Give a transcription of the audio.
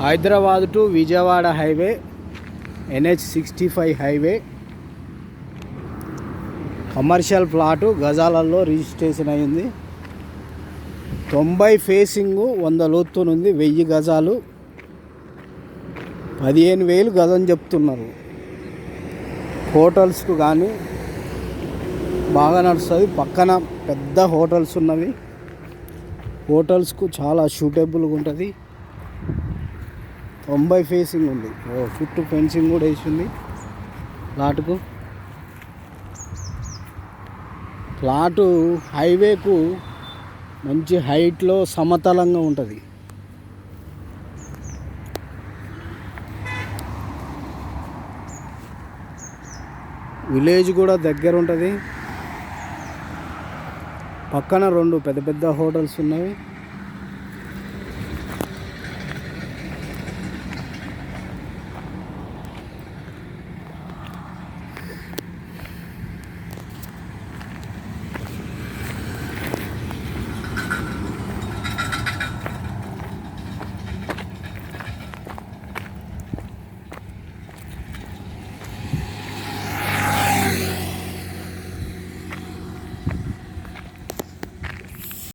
Hyderabad to Vijayawada highway NH sixty five highway. Commercial plot గజాలలో registration అయింది. తొంభై facing వంద లోతునుంది వెయ్యి గజాలు. పదిహేను వేలు గజం చెప్తున్నారు. హోటల్స్కు కానీ బాగా నడుస్తుంది. పక్కన పెద్ద హోటల్స్ ఉన్నవి. హోటల్స్కు చాలా సూటబుల్గా ఉంటుంది బొంబాయి ఫేసింగ్ ఉంది. ఓ చుట్టూ ఫెన్సింగ్ కూడా వేసింది. ప్లాట్కు ప్లాటు హైవేకు మంచి హైట్లో సమతలంగా ఉంటుంది. విలేజ్ కూడా దగ్గర ఉంటుంది. పక్కన రెండు పెద్ద పెద్ద హోటల్స్ ఉన్నాయి.